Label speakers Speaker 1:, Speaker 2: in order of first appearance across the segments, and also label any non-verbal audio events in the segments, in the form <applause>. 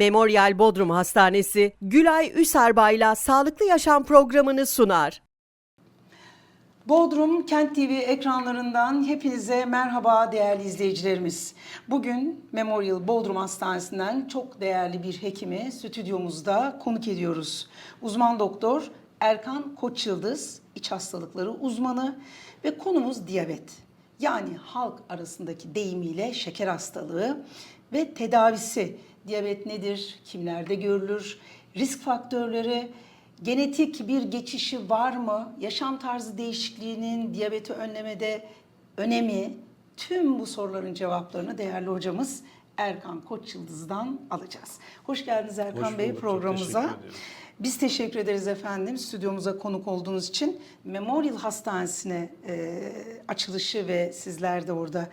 Speaker 1: Memorial Bodrum Hastanesi Gülay Üserbay'la Sağlıklı Yaşam programını sunar.
Speaker 2: Bodrum Kent TV ekranlarından hepinize merhaba değerli izleyicilerimiz. Bugün Memorial Bodrum Hastanesi'nden çok değerli bir hekimi stüdyomuzda konuk ediyoruz. Uzman doktor Erkan Koçyıldız, iç hastalıkları uzmanı ve konumuz diyabet. Yani halk arasındaki deyimiyle şeker hastalığı ve tedavisi. Diyabet nedir? Kimlerde görülür? Risk faktörleri, Genetik bir geçişi var mı? Yaşam tarzı değişikliğinin diyabeti önlemede önemi? Tüm bu soruların cevaplarını değerli hocamız Erkan Koçyıldız'dan alacağız. Hoş geldiniz Erkan
Speaker 3: Hoş
Speaker 2: Bey
Speaker 3: bulduk, çok
Speaker 2: programımıza.
Speaker 3: teşekkür.
Speaker 2: Biz teşekkür ederiz efendim stüdyomuza konuk olduğunuz için. Memorial Hastanesi'ne e, açılışı ve sizler de orada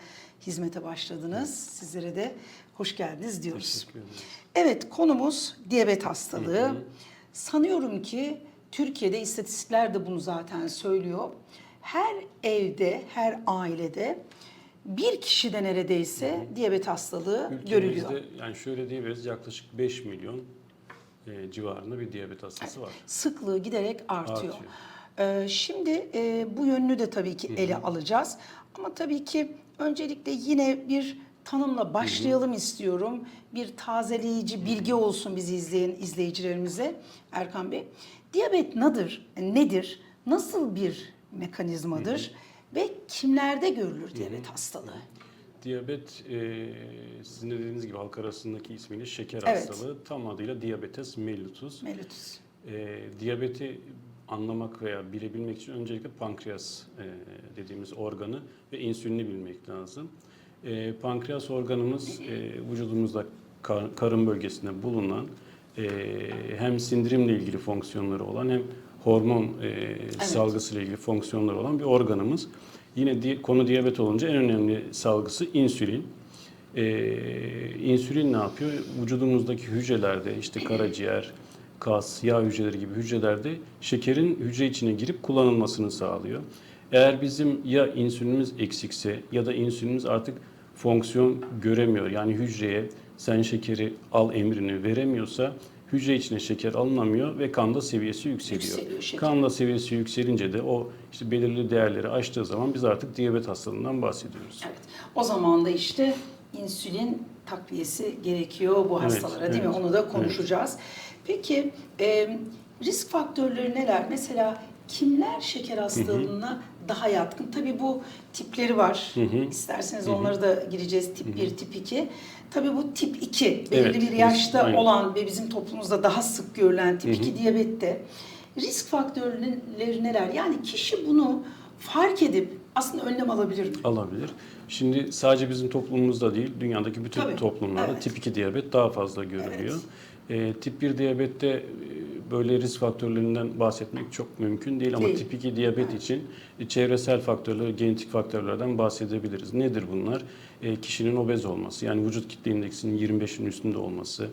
Speaker 2: hizmete başladınız. Sizlere de hoş geldiniz diyoruz. Evet konumuz diyabet hastalığı. Sanıyorum ki Türkiye'de istatistikler de bunu zaten söylüyor. Her evde, her ailede bir kişide neredeyse diyabet hastalığı görülüyor.
Speaker 3: Ülkemizde yani şöyle diyebiliriz yaklaşık 5 milyon e, civarında bir diyabet hastası var.
Speaker 2: Sıklığı giderek artıyor.
Speaker 3: Artıyor.
Speaker 2: Ee, şimdi e, bu yönünü de tabii ki ele alacağız. Ama tabii ki öncelikle yine bir tanımla başlayalım istiyorum. Bir tazeleyici bilgi olsun bizi izleyen izleyicilerimize Erkan Bey. Diyabet nedir? Nedir? Nasıl bir mekanizmadır? Ve kimlerde görülür diyabet hastalığı?
Speaker 3: Diyabet e, sizin de dediğiniz gibi halk arasındaki ismiyle şeker
Speaker 2: Evet.
Speaker 3: hastalığı. Tam adıyla diyabetes mellitus.
Speaker 2: Mellitus.
Speaker 3: E, diyabeti anlamak veya bilebilmek için öncelikle pankreas e, dediğimiz organı ve insülini bilmek lazım. E, pankreas organımız e, vücudumuzda kar- karın bölgesinde bulunan e, hem sindirimle ilgili fonksiyonları olan hem hormon e, salgısıyla ilgili fonksiyonları olan bir organımız. Yine di- konu diyabet olunca en önemli salgısı insülin. Ee, insülin ne yapıyor? Vücudumuzdaki hücrelerde işte karaciğer, kas, yağ hücreleri gibi hücrelerde şekerin hücre içine girip kullanılmasını sağlıyor. Eğer bizim ya insülinimiz eksikse ya da insülinimiz artık fonksiyon göremiyor. Yani hücreye sen şekeri al emrini veremiyorsa hücre içine şeker alınamıyor ve kanda seviyesi yükseliyor.
Speaker 2: Yükseliyor şeker.
Speaker 3: Kan seviyesi yükselince de o işte belirli değerleri aştığı zaman biz artık diyabet hastalığından bahsediyoruz.
Speaker 2: Evet. O zaman da işte insülin takviyesi gerekiyor bu
Speaker 3: Evet,
Speaker 2: hastalara değil mi?
Speaker 3: evet,
Speaker 2: Onu da konuşacağız. Peki e, risk faktörleri neler? Mesela kimler şeker hastalığına daha yatkın? Tabii bu tipleri var. İsterseniz onları da gireceğiz. Tip 1, tip 2. Tabii bu tip 2 belirli
Speaker 3: Evet,
Speaker 2: bir yaşta
Speaker 3: aynen.
Speaker 2: olan ve bizim toplumumuzda daha sık görülen tip 2 diyabette risk faktörleri neler? Yani kişi bunu fark edip aslında önlem alabilir mi?
Speaker 3: Alabilir. Şimdi sadece bizim toplumumuzda değil, dünyadaki bütün
Speaker 2: Tabii,
Speaker 3: toplumlarda
Speaker 2: evet.
Speaker 3: tip 2 diyabet daha fazla görülüyor. Ee, tip 1 diyabette e, böyle risk faktörlerinden bahsetmek çok mümkün değil ama tip 2 diyabet için e, çevresel faktörler, genetik faktörlerden bahsedebiliriz. Nedir bunlar? E, kişinin obez olması, yani vücut kitle indeksinin 25'in üstünde olması,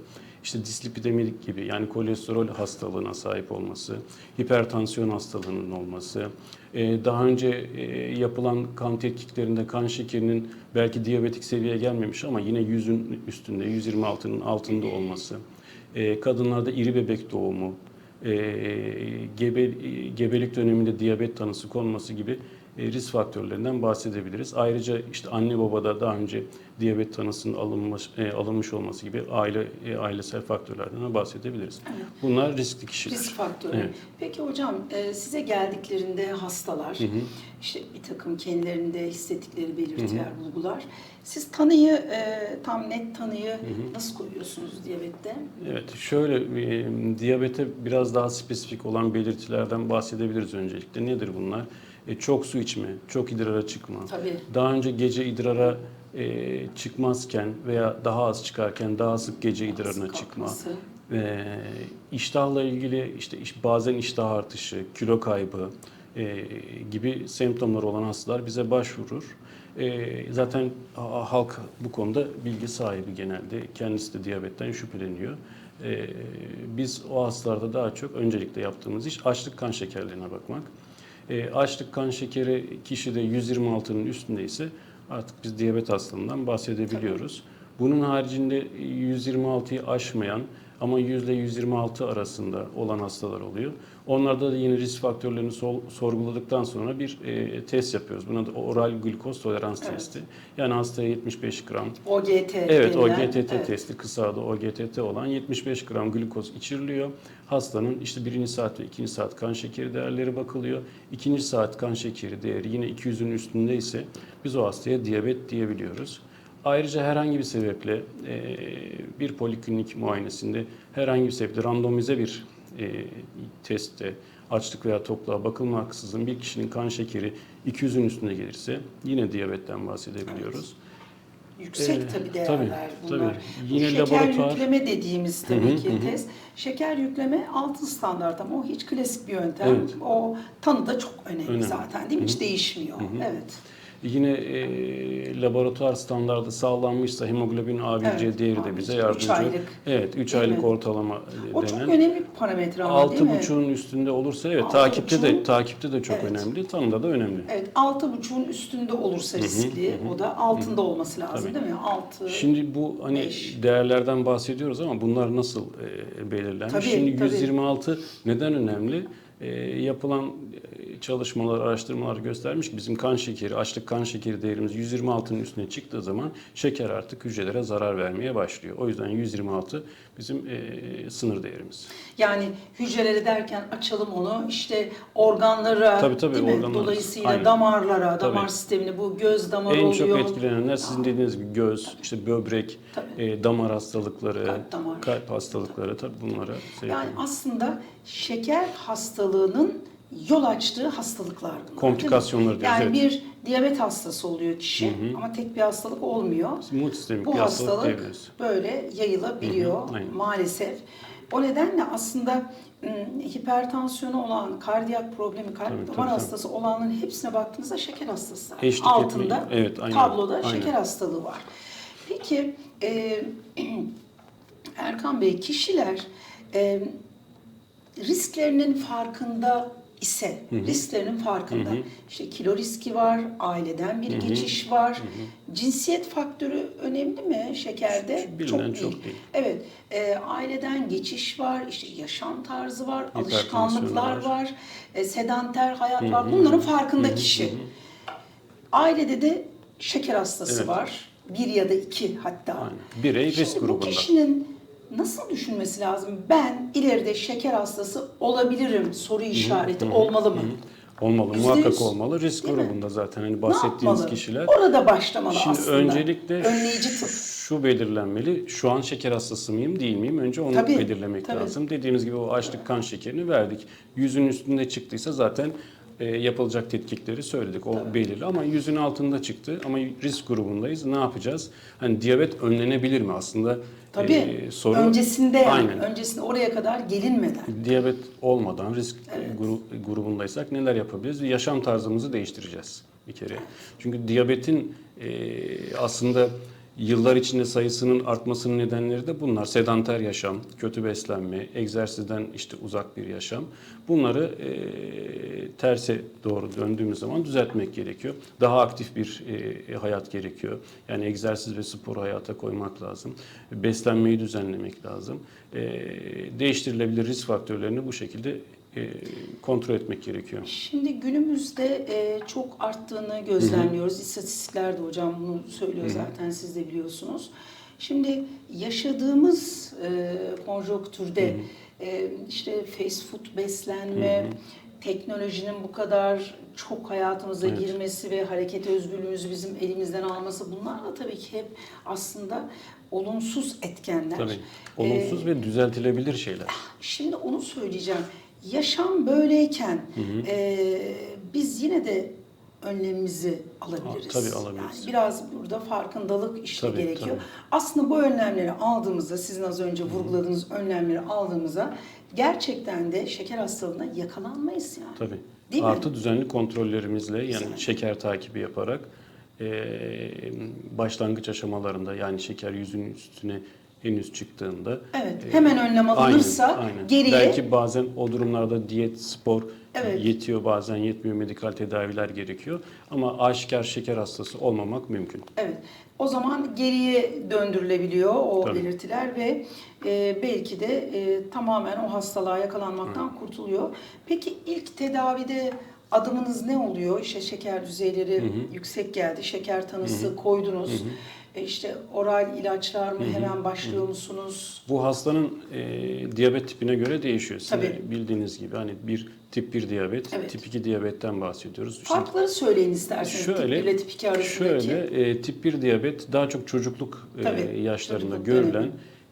Speaker 3: işte dislipidemi gibi yani kolesterol hastalığına sahip olması, hipertansiyon hastalığının olması, e, daha önce e, yapılan kan tetkiklerinde kan şekerinin belki diyabetik seviyeye gelmemiş ama yine 100'ün üstünde, 126'nın altında olması, e, kadınlarda iri bebek doğumu, e, gebe, gebelik döneminde diyabet tanısı konması gibi risk faktörlerinden bahsedebiliriz. Ayrıca işte anne babada daha önce diyabet tanısının alınmış, e, alınmış olması gibi aile e, ailesel faktörlerden de bahsedebiliriz. Bunlar riskli kişiler.
Speaker 2: Risk faktörü.
Speaker 3: Evet.
Speaker 2: Peki hocam e, size geldiklerinde hastalar işte bir takım kendilerinde hissettikleri belirtiler, bulgular. Siz tanıyı e, tam net tanıyı nasıl koyuyorsunuz diyabette?
Speaker 3: Evet, şöyle e, diyabete biraz daha spesifik olan belirtilerden bahsedebiliriz öncelikle. Nedir bunlar? E, çok su içme, çok idrara çıkma.
Speaker 2: Tabii.
Speaker 3: Daha önce gece idrara e, çıkmazken veya daha az çıkarken daha sık gece idrarına
Speaker 2: sık
Speaker 3: çıkma.
Speaker 2: kalkması.
Speaker 3: E, iştahla ilgili işte iş- bazen iştah artışı, kilo kaybı e, gibi semptomları olan hastalar bize başvurur. E, zaten ha- halk bu konuda bilgi sahibi genelde. Kendisi de diyabetten şüpheleniyor. E, biz o hastalarda daha çok öncelikle yaptığımız iş açlık kan şekerlerine bakmak. E, açlık kan şekeri kişide 126'nın üstündeyse artık biz diyabet hastalığından bahsedebiliyoruz. Bunun haricinde 126'yı aşmayan ama %126 arasında olan hastalar oluyor. Onlarda da yine risk faktörlerini sol- sorguladıktan sonra bir e, test yapıyoruz. Buna da oral glukoz tolerans
Speaker 2: Evet.
Speaker 3: testi. Yani hastaya 75 gram
Speaker 2: OGT
Speaker 3: Evet,
Speaker 2: denilen,
Speaker 3: OGTT
Speaker 2: evet.
Speaker 3: testi kısa adı OGTT olan 75 gram glukoz içiriliyor. Hastanın işte birinci saat ve ikinci saat kan şekeri değerleri bakılıyor. İkinci saat kan şekeri değeri yine 200'ün üstünde ise biz o hastaya diyabet diyebiliyoruz. Ayrıca herhangi bir sebeple e, bir poliklinik muayenesinde herhangi bir sebeple randomize bir e, testte açlık veya tokluğa bakılmaksızın bir kişinin kan şekeri 200'ün üstüne gelirse yine diyabetten bahsedebiliyoruz.
Speaker 2: Yüksek
Speaker 3: Ee,
Speaker 2: tabii değerler
Speaker 3: tabii,
Speaker 2: bunlar.
Speaker 3: tabii.
Speaker 2: Bu
Speaker 3: Yine
Speaker 2: şeker
Speaker 3: laboratuvar-
Speaker 2: yükleme dediğimiz tabii
Speaker 3: Hı hı,
Speaker 2: ki
Speaker 3: hı hı.
Speaker 2: test. Şeker yükleme altın standart ama o hiç klasik bir yöntem.
Speaker 3: Evet.
Speaker 2: O tanı da çok önemli,
Speaker 3: Önemli.
Speaker 2: zaten değil mi? Hiç değişmiyor. Evet.
Speaker 3: Yine e, laboratuvar standardı sağlanmışsa hemoglobin A1C
Speaker 2: Evet,
Speaker 3: değeri de
Speaker 2: A1C,
Speaker 3: bize yardımcı.
Speaker 2: aylık.
Speaker 3: Evet, 3
Speaker 2: Değil
Speaker 3: aylık
Speaker 2: mi?
Speaker 3: ortalama
Speaker 2: O
Speaker 3: denen.
Speaker 2: çok önemli bir parametre ama değil mi?
Speaker 3: 6,5'un üstünde olursa evet takipte de takipte de çok
Speaker 2: Evet.
Speaker 3: önemli. Tanıda da önemli.
Speaker 2: Evet, altı buçuğun üstünde olursa riskli. O da altında olması lazım
Speaker 3: Tabii.
Speaker 2: değil mi? Altı.
Speaker 3: Şimdi bu hani
Speaker 2: Beş.
Speaker 3: değerlerden bahsediyoruz ama bunlar nasıl e, belirlenmiş?
Speaker 2: Tabii,
Speaker 3: Şimdi
Speaker 2: tabii.
Speaker 3: 126 neden önemli? E, yapılan çalışmalar, araştırmalar göstermiş ki bizim kan şekeri, açlık kan şekeri değerimiz 126'nın üstüne çıktığı zaman şeker artık hücrelere zarar vermeye başlıyor. O yüzden 126 bizim e, sınır değerimiz.
Speaker 2: Yani hücreleri derken açalım onu işte organlara
Speaker 3: Tabii, tabii,
Speaker 2: değil mi?
Speaker 3: organlara.
Speaker 2: Dolayısıyla
Speaker 3: Aynen.
Speaker 2: damarlara, damar
Speaker 3: Tabii.
Speaker 2: sistemini bu göz damarı
Speaker 3: en
Speaker 2: oluyor.
Speaker 3: çok etkilenenler sizin dediğiniz gibi göz, işte böbrek,
Speaker 2: Tabii.
Speaker 3: e, damar hastalıkları,
Speaker 2: Kalp damar.
Speaker 3: kalp hastalıkları tabii bunlara sebep
Speaker 2: Yani
Speaker 3: oluyor.
Speaker 2: aslında şeker hastalığının yol açtığı hastalıklar bunlar.
Speaker 3: Komplikasyonları diyoruz,
Speaker 2: Yani bir diyabet hastası oluyor kişi ama tek bir hastalık olmuyor.
Speaker 3: Multisistemik
Speaker 2: Bu
Speaker 3: bir hastalık
Speaker 2: hastalık böyle yayılabiliyor
Speaker 3: Hı hı, aynen.
Speaker 2: maalesef. O nedenle aslında hipertansiyonu olan, kardiyak problemi, kalp
Speaker 3: Tabii,
Speaker 2: damar
Speaker 3: tabii, tabii.
Speaker 2: hastası olanların hepsine baktığınızda şeker hastası.
Speaker 3: Eşlik
Speaker 2: Altında
Speaker 3: evet, aynen,
Speaker 2: tabloda
Speaker 3: aynen.
Speaker 2: şeker hastalığı var. Peki e, <clears throat> Erkan Bey kişiler e, risklerinin farkında ise risklerinin farkında. İşte kilo riski var, aileden bir geçiş var. Cinsiyet faktörü önemli mi şekerde?
Speaker 3: Bilinen çok değil.
Speaker 2: Evet, e, aileden geçiş var, işte yaşam tarzı var, alışkanlıklar
Speaker 3: var.
Speaker 2: var, e, sedanter hayat var. Bunların farkında kişi. Ailede de şeker hastası
Speaker 3: Evet.
Speaker 2: var. Bir ya da iki hatta.
Speaker 3: Aynen. Birey risk
Speaker 2: Şimdi bu
Speaker 3: grubunda.
Speaker 2: kişinin nasıl düşünmesi lazım? Ben ileride şeker hastası olabilirim soru işareti olmalı mı?
Speaker 3: Olmalı,
Speaker 2: Yüzde
Speaker 3: muhakkak
Speaker 2: yüz.
Speaker 3: olmalı. Risk
Speaker 2: Değil mi?
Speaker 3: grubunda zaten hani bahsettiğiniz kişiler.
Speaker 2: Orada başlamalı
Speaker 3: Şimdi
Speaker 2: aslında.
Speaker 3: öncelikle
Speaker 2: Önleyici tıp.
Speaker 3: şu belirlenmeli. Şu an şeker hastası mıyım, değil miyim? Önce onu
Speaker 2: Tabii,
Speaker 3: belirlemek
Speaker 2: tabii.
Speaker 3: lazım. Dediğimiz gibi o açlık kan şekerini verdik. Yüzün üstünde çıktıysa zaten e, yapılacak tetkikleri söyledik. O belirli ama yüzün altında çıktı ama risk grubundayız. Ne yapacağız? Hani diyabet önlenebilir mi aslında?
Speaker 2: Tabii.
Speaker 3: e, soru
Speaker 2: Öncesinde.
Speaker 3: Aynen.
Speaker 2: Öncesinde oraya kadar gelinmeden.
Speaker 3: Diyabet olmadan risk gru- grubundaysak neler yapabiliriz? Yaşam tarzımızı değiştireceğiz bir kere. Çünkü diyabetin e, aslında yıllar içinde sayısının artmasının nedenleri de bunlar. Sedanter yaşam, kötü beslenme, egzersizden işte uzak bir yaşam. Bunları e, terse doğru döndüğümüz zaman düzeltmek gerekiyor. Daha aktif bir e, hayat gerekiyor. Yani egzersiz ve spor hayata koymak lazım. Beslenmeyi düzenlemek lazım. E, değiştirilebilir risk faktörlerini bu şekilde kontrol etmek gerekiyor.
Speaker 2: Şimdi günümüzde e, çok arttığını gözlemliyoruz. İstatistikler de hocam bunu söylüyor zaten siz de biliyorsunuz. Şimdi yaşadığımız e, konjonktürde e, işte fast food beslenme, teknolojinin bu kadar çok hayatımıza
Speaker 3: Evet.
Speaker 2: girmesi ve hareket özgürlüğümüzü bizim elimizden alması bunlar da tabii ki hep aslında olumsuz etkenler.
Speaker 3: Tabii.
Speaker 2: E,
Speaker 3: Olumsuz ve düzeltilebilir şeyler.
Speaker 2: Şimdi onu söyleyeceğim. Yaşam böyleyken eee, biz yine de önlemimizi alabiliriz.
Speaker 3: Tabii alabiliriz.
Speaker 2: Yani biraz burada farkındalık işte
Speaker 3: Tabii,
Speaker 2: gerekiyor.
Speaker 3: tabii.
Speaker 2: Aslında bu önlemleri aldığımızda, sizin az önce vurguladığınız önlemleri aldığımızda gerçekten de şeker hastalığına yakalanmayız yani.
Speaker 3: Tabii.
Speaker 2: Değil mi?
Speaker 3: Artı düzenli kontrollerimizle yani
Speaker 2: Güzel.
Speaker 3: şeker takibi yaparak e, başlangıç aşamalarında yani şeker yüzün üstüne henüz çıktığında.
Speaker 2: Evet,
Speaker 3: e,
Speaker 2: hemen önlem alınırsa
Speaker 3: aynen, aynen.
Speaker 2: geriye-
Speaker 3: Belki bazen o durumlarda diyet, spor
Speaker 2: Evet.
Speaker 3: yetiyor bazen yetmiyor medikal tedaviler gerekiyor. Ama aşikar şeker hastası olmamak mümkün.
Speaker 2: Evet. O zaman geriye döndürülebiliyor o
Speaker 3: Tabii.
Speaker 2: belirtiler ve e, belki de e, tamamen o hastalığa yakalanmaktan kurtuluyor. Peki ilk tedavide adımınız ne oluyor? İşte şeker düzeyleri yüksek geldi, şeker tanısı koydunuz. E, işte oral ilaçlar mı hemen başlıyor musunuz?
Speaker 3: Bu hastanın e, diyabet tipine göre değişiyor. Sizin de
Speaker 2: Tabii.
Speaker 3: bildiğiniz gibi hani bir tip 1 diyabet,
Speaker 2: Evet.
Speaker 3: tip 2 diyabetten bahsediyoruz. İşte
Speaker 2: Farkları söyleyin isterseniz tip 1 ile tip 2 arasındaki.
Speaker 3: Şöyle e, tip 1 diyabet daha çok çocukluk e,
Speaker 2: Tabii,
Speaker 3: yaşlarında
Speaker 2: çocukluk
Speaker 3: görülen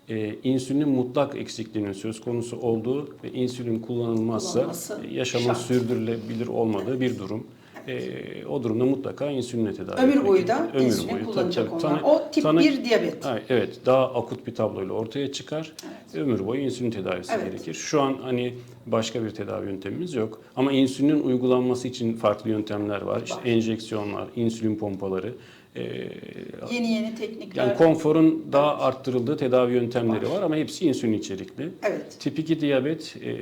Speaker 3: e, insülinin mutlak eksikliğinin söz konusu olduğu ve insülin kullanılmazsa
Speaker 2: Kullanılması
Speaker 3: e, yaşamın
Speaker 2: şart.
Speaker 3: sürdürülebilir olmadığı bir durum. E, o durumda mutlaka insülinle tedavi
Speaker 2: Ömür
Speaker 3: etmek
Speaker 2: boyu da.
Speaker 3: Ömür
Speaker 2: insülin
Speaker 3: boyu, tabii,
Speaker 2: kullanacak
Speaker 3: tabii.
Speaker 2: onlar.
Speaker 3: Tanı-
Speaker 2: o tip
Speaker 3: tanı-
Speaker 2: 1 diyabet.
Speaker 3: Evet, daha akut bir tabloyla ortaya çıkar. Ömür boyu insülin tedavisi
Speaker 2: Evet.
Speaker 3: gerekir. Şu an hani başka bir tedavi yöntemimiz yok. Ama insülinin uygulanması için farklı yöntemler var. İşte
Speaker 2: Var.
Speaker 3: enjeksiyonlar, insülin pompaları. Ee,
Speaker 2: Yeni yeni teknikler.
Speaker 3: yani konforun daha arttırıldığı tedavi yöntemleri var ama hepsi insülin içerikli.
Speaker 2: evet.
Speaker 3: Tip 2 diyabet e,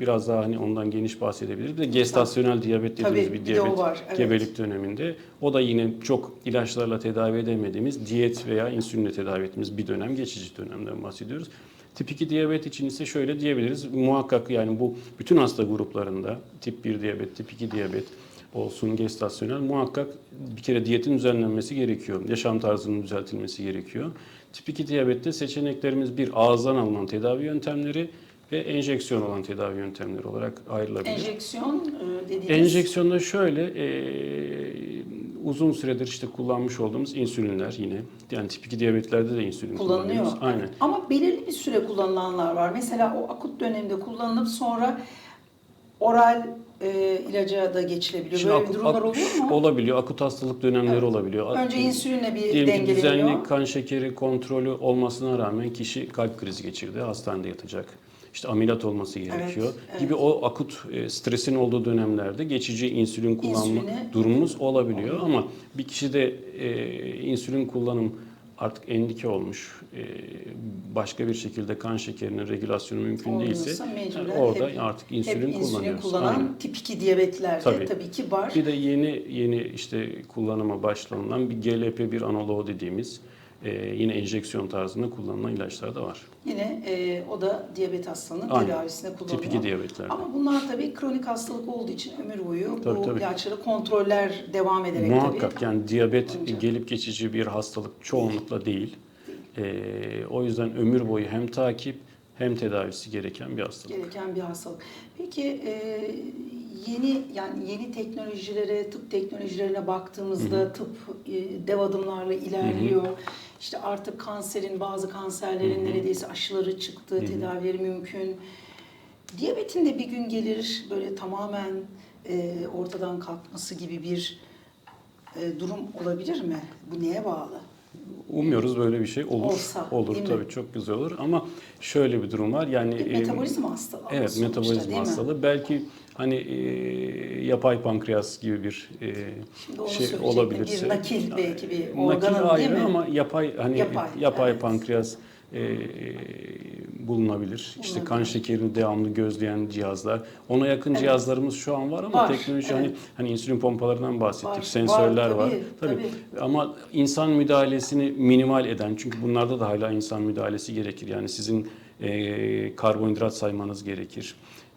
Speaker 3: biraz daha hani ondan geniş bahsedebiliriz. Bir de gestasyonel diyabet dediğimiz
Speaker 2: Tabii,
Speaker 3: bir
Speaker 2: bir
Speaker 3: diyabet
Speaker 2: var, evet.
Speaker 3: gebelik döneminde. O da yine çok ilaçlarla tedavi edemediğimiz diyet veya insülinle tedavi ettiğimiz bir dönem, geçici dönemden bahsediyoruz. Tip 2 diyabet için ise şöyle diyebiliriz. Muhakkak yani bu bütün hasta gruplarında tip 1 diyabet, tip 2 diyabet olsun gestasyonel muhakkak bir kere diyetin düzenlenmesi gerekiyor. Yaşam tarzının düzeltilmesi gerekiyor. Tip 2 diyabette seçeneklerimiz bir ağızdan alınan tedavi yöntemleri ve enjeksiyon olan tedavi yöntemleri olarak ayrılabilir.
Speaker 2: Enjeksiyon e, dediğiniz.
Speaker 3: Enjeksiyonda şöyle e, uzun süredir işte kullanmış olduğumuz insülinler yine yani tip 2 diyabetlerde de insülin
Speaker 2: kullanılıyor.
Speaker 3: kullanıyoruz. Aynen.
Speaker 2: Ama belirli bir süre kullanılanlar var. Mesela o akut dönemde kullanılıp sonra oral e, ilaca da geçilebiliyor.
Speaker 3: Şimdi
Speaker 2: Böyle
Speaker 3: akut-
Speaker 2: durumlar
Speaker 3: ak-
Speaker 2: oluyor mu?
Speaker 3: Olabiliyor. Akut hastalık dönemleri
Speaker 2: Evet.
Speaker 3: olabiliyor.
Speaker 2: Önce insülinle bir
Speaker 3: Diyelim ki
Speaker 2: dengeleniyor.
Speaker 3: düzenli kan şekeri kontrolü olmasına rağmen kişi kalp krizi geçirdi, hastanede yatacak. İşte ameliyat olması gerekiyor
Speaker 2: evet.
Speaker 3: gibi o akut e, stresin olduğu dönemlerde geçici insülin kullanma
Speaker 2: İnsüline-
Speaker 3: durumumuz olabiliyor ama bir kişide e, insülin kullanım artık endike olmuş, e, başka bir şekilde kan şekerinin regülasyonu mümkün değilse
Speaker 2: Olmuyorsa mecburen
Speaker 3: yani orada
Speaker 2: hep-
Speaker 3: artık
Speaker 2: Hep
Speaker 3: insülin,
Speaker 2: insülin
Speaker 3: kullanıyoruz.
Speaker 2: kullanan
Speaker 3: Aynen.
Speaker 2: tip 2 diyabetlerde
Speaker 3: Tabii.
Speaker 2: tabii. ki var.
Speaker 3: Bir de yeni yeni işte kullanıma başlanılan bir GLP-1 analoğu dediğimiz e, yine enjeksiyon tarzında kullanılan ilaçlar da var.
Speaker 2: Yine e, o da diyabet hastalığının
Speaker 3: Aynen.
Speaker 2: tedavisinde kullanılıyor.
Speaker 3: Tip 2 diyabetlerde.
Speaker 2: Ama bunlar tabii kronik hastalık olduğu için ömür boyu
Speaker 3: Tabii,
Speaker 2: bu
Speaker 3: tabii.
Speaker 2: ilaçları kontroller devam ederek
Speaker 3: Muhakkak
Speaker 2: tabii.
Speaker 3: yani diyabet
Speaker 2: Önce.
Speaker 3: gelip geçici bir hastalık çoğunlukla değil. E, o yüzden ömür boyu hem takip hem tedavisi gereken bir hastalık.
Speaker 2: gereken bir hastalık. Peki e, yeni yani yeni teknolojilere, tıp teknolojilerine baktığımızda tıp e, dev adımlarla ilerliyor. İşte artık kanserin bazı kanserlerin neredeyse aşıları çıktı, tedavileri mümkün. Diyabetin de bir gün gelir böyle tamamen e, ortadan kalkması gibi bir e, durum olabilir mi? Bu neye bağlı?
Speaker 3: Umuyoruz böyle bir şey olur.
Speaker 2: Olsa,
Speaker 3: olur
Speaker 2: değil mi?
Speaker 3: tabii çok güzel olur ama şöyle bir durum var. Yani
Speaker 2: Bir
Speaker 3: e,
Speaker 2: metabolizma hastalığı
Speaker 3: Evet,
Speaker 2: sonuçta,
Speaker 3: metabolizma
Speaker 2: mi?
Speaker 3: hastalığı. Belki hani e, yapay pankreas gibi bir e, şey olabilirse.
Speaker 2: Bir nakil belki bir
Speaker 3: Nakil
Speaker 2: organın değil
Speaker 3: ayrı
Speaker 2: mi?
Speaker 3: ama yapay hani
Speaker 2: Yapay,
Speaker 3: yapay,
Speaker 2: evet.
Speaker 3: pankreas e, bulunabilir. İşte kan şekerini devamlı gözleyen cihazlar. Ona yakın
Speaker 2: Evet.
Speaker 3: cihazlarımız şu an var ama
Speaker 2: Var,
Speaker 3: teknoloji hani
Speaker 2: evet.
Speaker 3: hani insülin pompalarından bahsettik,
Speaker 2: Var,
Speaker 3: sensörler
Speaker 2: var,
Speaker 3: var.
Speaker 2: tabii,
Speaker 3: Ama insan müdahalesini minimal eden çünkü bunlarda da hala insan müdahalesi gerekir. Yani sizin e, karbonhidrat saymanız gerekir.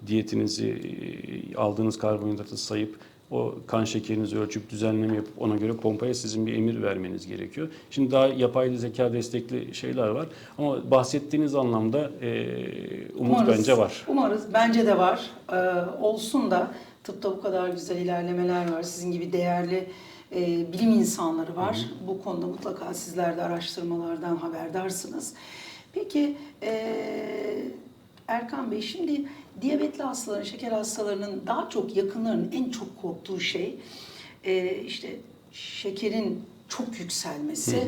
Speaker 3: Diyetinizi e, aldığınız karbonhidratı sayıp o kan şekerinizi ölçüp düzenleme yapıp ona göre pompaya sizin bir emir vermeniz gerekiyor. Şimdi daha yapay zeka destekli şeyler var ama bahsettiğiniz anlamda e, umut bence var.
Speaker 2: Umarız. Bence de var. Ee, olsun da tıpta bu kadar güzel ilerlemeler var. Sizin gibi değerli e, bilim insanları var. Bu konuda mutlaka sizler de araştırmalardan haberdarsınız. Peki e, Erkan Bey şimdi diyabetli hastaların, şeker hastalarının daha çok yakınlarının en çok korktuğu şey e, işte şekerin çok yükselmesi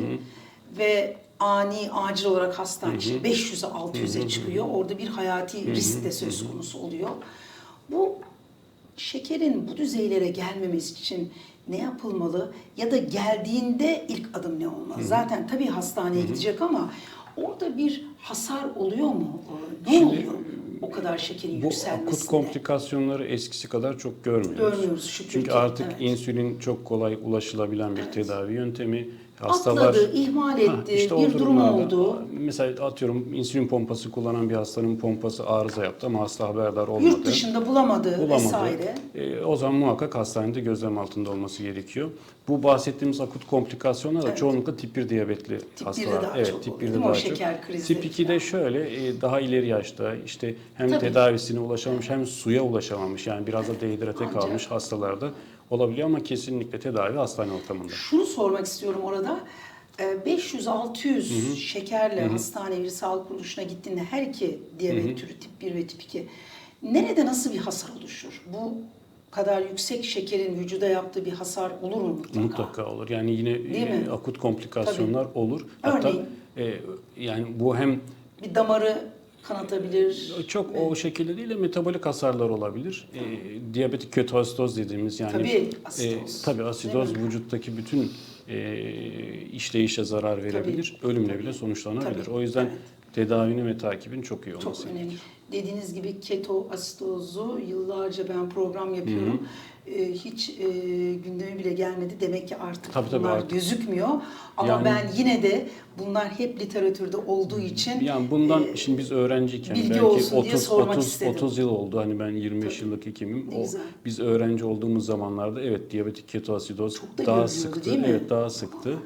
Speaker 2: ve ani acil olarak hastane işte 500'e 600'e çıkıyor. Orada bir hayati risk de söz konusu oluyor. Bu şekerin bu düzeylere gelmemesi için ne yapılmalı ya da geldiğinde ilk adım ne olmalı? Zaten tabii hastaneye gidecek ama Orada bir hasar oluyor mu? Ne
Speaker 3: Şimdi,
Speaker 2: oluyor? O kadar şekerin
Speaker 3: Bu
Speaker 2: yükselmesinde.
Speaker 3: akut komplikasyonları eskisi kadar çok görmüyoruz.
Speaker 2: Görmüyoruz şükür
Speaker 3: Çünkü
Speaker 2: ki,
Speaker 3: artık
Speaker 2: evet.
Speaker 3: insülin çok kolay ulaşılabilen bir tedavi yöntemi. Hastalar
Speaker 2: Atladı, ihmal etti,
Speaker 3: Ha, işte o
Speaker 2: bir durum oldu.
Speaker 3: Mesela atıyorum insülin pompası kullanan bir hastanın pompası arıza yaptı ama hasta haberdar olmadı.
Speaker 2: Yurt dışında bulamadı,
Speaker 3: bulamadı.
Speaker 2: vesaire.
Speaker 3: E, o zaman muhakkak hastanede gözlem altında olması gerekiyor. Bu bahsettiğimiz akut komplikasyonlar da çoğunlukla tip 1 diyabetli
Speaker 2: Tip
Speaker 3: hastalar.
Speaker 2: 1'de daha
Speaker 3: evet,
Speaker 2: çok
Speaker 3: tip
Speaker 2: oluyor,
Speaker 3: 1'de
Speaker 2: değil mi? O
Speaker 3: daha
Speaker 2: şeker
Speaker 3: çok. Tip 2'de şöyle e, daha ileri yaşta işte hem
Speaker 2: Tabii.
Speaker 3: tedavisine ulaşamamış hem suya ulaşamamış yani biraz da dehidrate kalmış hastalarda olabiliyor ama kesinlikle tedavi hastane ortamında.
Speaker 2: Şunu sormak istiyorum orada. Ee, 500-600 şekerle hastane bir sağlık kuruluşuna gittiğinde her iki diyabet türü tip 1 ve tip 2 nerede nasıl bir hasar oluşur? Bu kadar yüksek şekerin vücuda yaptığı bir hasar olur mu mutlaka?
Speaker 3: Mutlaka olur. Yani yine e, akut komplikasyonlar olur. Hatta
Speaker 2: Örneğin?
Speaker 3: e, yani bu hem
Speaker 2: Bir damarı kanatabilir.
Speaker 3: Çok o şekilde değil de metabolik hasarlar olabilir. E, diyabetik ketoasitoz dediğimiz yani
Speaker 2: Tabii, asitoz.
Speaker 3: E, tabii
Speaker 2: mi?
Speaker 3: vücuttaki bütün e, işleyişe zarar verebilir. Ölümle bile sonuçlanabilir.
Speaker 2: Tabii,
Speaker 3: O yüzden
Speaker 2: evet.
Speaker 3: tedavinin ve takibin çok iyi olması
Speaker 2: Çok önemli. Dediğiniz gibi keto asitozu yıllarca ben program yapıyorum. Ee, hiç e, gündeme bile gelmedi. Demek ki artık
Speaker 3: Tabii, tabii,
Speaker 2: bunlar
Speaker 3: artık.
Speaker 2: gözükmüyor. Ama
Speaker 3: Yani-
Speaker 2: ben yine de bunlar hep literatürde olduğu için
Speaker 3: Yani bundan
Speaker 2: e,
Speaker 3: şimdi biz öğrenciyken belki
Speaker 2: olsun diye
Speaker 3: 30
Speaker 2: sormak
Speaker 3: 30
Speaker 2: istedim.
Speaker 3: 30 yıl oldu. Hani ben 25 yıllık hekimim.
Speaker 2: Ne
Speaker 3: O
Speaker 2: güzel.
Speaker 3: biz öğrenci olduğumuz zamanlarda evet diyabetik ketoasidoz
Speaker 2: da
Speaker 3: daha sıktı. Evet daha sıktı.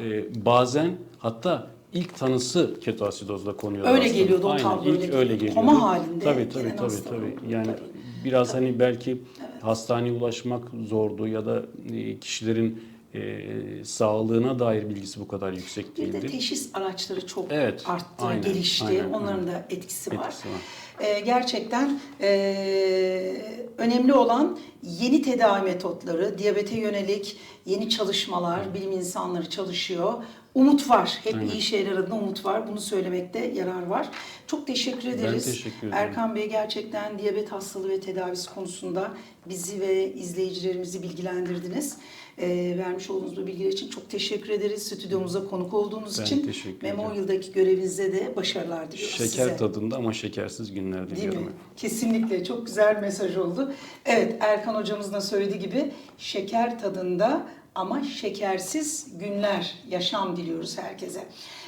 Speaker 3: Ee, bazen hatta ilk tanısı ketoasidozla konuyor.
Speaker 2: Öyle
Speaker 3: aslında.
Speaker 2: geliyordu, o
Speaker 3: Aynen,
Speaker 2: tablo
Speaker 3: ilk
Speaker 2: öyle
Speaker 3: öyle
Speaker 2: geliyordu. Koma halinde
Speaker 3: Tabii tabii tabii tabii. Yani
Speaker 2: tabii.
Speaker 3: biraz hani belki hastaneye ulaşmak zordu ya da e, kişilerin e, sağlığına dair bilgisi bu kadar yüksek
Speaker 2: bir de
Speaker 3: değildi.
Speaker 2: teşhis araçları çok
Speaker 3: Evet,
Speaker 2: arttı,
Speaker 3: aynen,
Speaker 2: gelişti.
Speaker 3: aynen,
Speaker 2: Onların
Speaker 3: aynen.
Speaker 2: da etkisi var.
Speaker 3: Etkisi var.
Speaker 2: Ee, gerçekten ee, önemli olan yeni tedavi metotları, diyabete yönelik yeni çalışmalar, bilim insanları çalışıyor. Umut var. Hep
Speaker 3: Aynen.
Speaker 2: iyi şeyler adına umut var. Bunu söylemekte yarar var. Çok teşekkür ederiz.
Speaker 3: teşekkür ederim.
Speaker 2: Erkan Bey gerçekten diyabet hastalığı ve tedavisi konusunda bizi ve izleyicilerimizi bilgilendirdiniz. Ee, vermiş olduğunuz bu bilgiler için çok teşekkür ederiz. Stüdyomuza konuk olduğunuz
Speaker 3: Ben
Speaker 2: için.
Speaker 3: teşekkür ederim.
Speaker 2: Memorial'daki görevinizde de başarılar diliyoruz
Speaker 3: Şeker
Speaker 2: size.
Speaker 3: tadında ama şekersiz günler
Speaker 2: Değil
Speaker 3: diliyorum.
Speaker 2: mi? Kesinlikle çok güzel mesaj oldu. Evet Erkan hocamız da söylediği gibi şeker tadında ama şekersiz günler, yaşam diliyoruz herkese.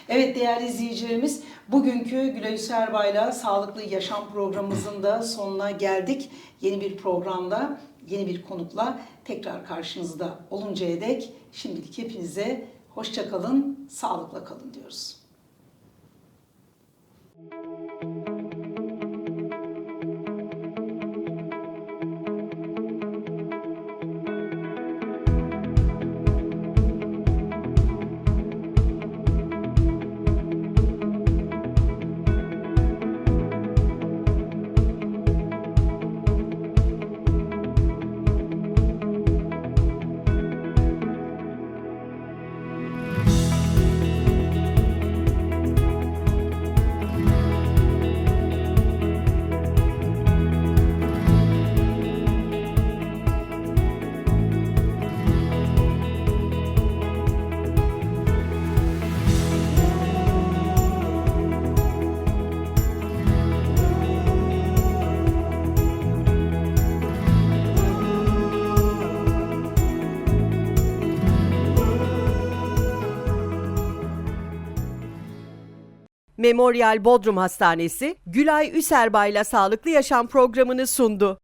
Speaker 2: Evet değerli izleyicilerimiz bugünkü Gülay Serbay'la Sağlıklı Yaşam programımızın da sonuna geldik. Yeni bir programda, yeni bir konukla tekrar karşınızda oluncaya dek şimdilik hepinize hoşça kalın, sağlıkla kalın diyoruz.
Speaker 1: Memorial Bodrum Hastanesi, Gülay Üserbay'la Sağlıklı Yaşam programını sundu.